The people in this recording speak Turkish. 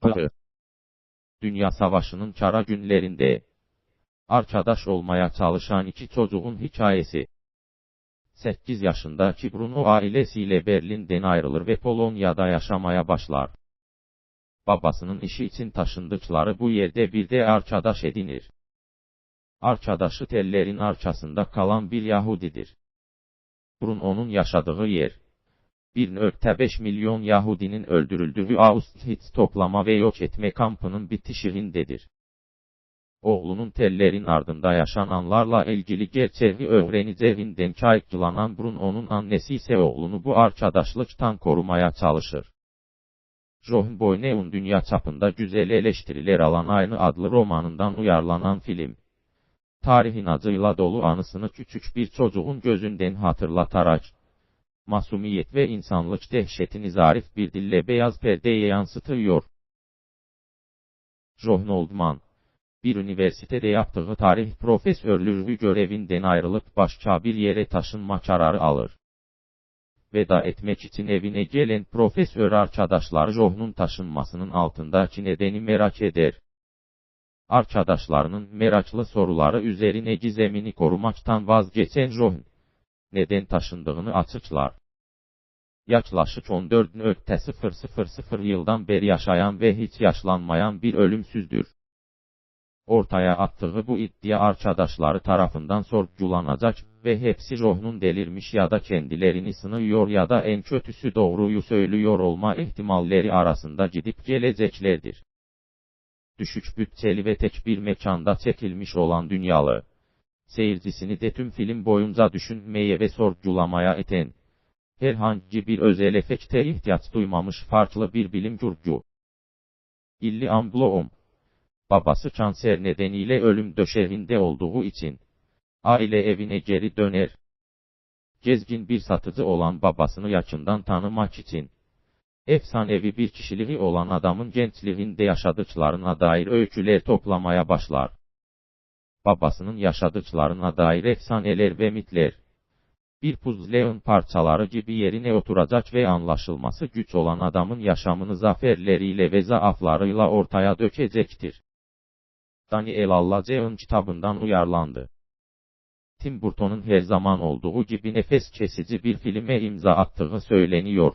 Pı. Dünya Savaşı'nın kara günlerinde arkadaş olmaya çalışan iki çocuğun hikayesi. 8 yaşındaki Bruno ailesiyle Berlin'den ayrılır ve Polonya'da yaşamaya başlar. Babasının işi için taşındıkları bu yerde bir de arkadaş edinir. Arkadaşı tellerin arkasında kalan bir Yahudidir. Bruno'nun yaşadığı yer, 1.5 milyon Yahudinin öldürüldüğü Auschwitz toplama ve yok etme kampının bitişiğindedir. Oğlunun tellerin ardında yaşananlarla ilgili gerçeği öğreneceğinden kaygılanan Bruno'nun annesi ise oğlunu bu arkadaşlıktan korumaya çalışır. John Boyne'un dünya çapında güzel eleştiriler alan aynı adlı romanından uyarlanan film. Tarihin acıyla dolu anısını küçük bir çocuğun gözünden hatırlatarak, masumiyet ve insanlık dehşetini zarif bir dille beyaz perdeye yansıtıyor. John Oldman, bir üniversitede yaptığı tarih profesörlüğü görevinden ayrılıp başka bir yere taşınma kararı alır. Veda etmek için evine gelen profesör arkadaşlar John'un taşınmasının altındaki nedeni merak eder. Arkadaşlarının meraklı soruları üzerine gizemini korumaktan vazgeçen John, neden taşındığını açıklar. Yaklaşık 14.000 yıldan beri yaşayan ve hiç yaşlanmayan bir ölümsüzdür. Ortaya attığı bu iddia arkadaşları tarafından sorgulanacak ve hepsi John'un delirmiş ya da kendilerini sınıyor ya da en kötüsü doğruyu söylüyor olma ihtimalleri arasında gidip geleceklerdir. Düşük bütçeli ve tek bir mekanda çekilmiş olan dünyalı, seyircisini de tüm film boyunca düşünmeye ve sorgulamaya iten, herhangi bir özel efekte ihtiyaç duymamış farklı bir bilim kurgu. Illiam Bloom Babası kanser nedeniyle ölüm döşeğinde olduğu için, aile evine geri döner. Gezgin bir satıcı olan babasını yakından tanımak için, efsanevi bir kişiliği olan adamın gençliğinde yaşadıklarına dair öyküler toplamaya başlar. Babasının yaşadıklarına dair efsaneler ve mitler, bir puzzle'ın parçaları gibi yerine oturacak ve anlaşılması güç olan adamın yaşamını zaferleriyle ve zaaflarıyla ortaya dökecektir. Daniel Allace'ın kitabından uyarlandı. Tim Burton'un her zaman olduğu gibi nefes kesici bir filme imza attığı söyleniyor.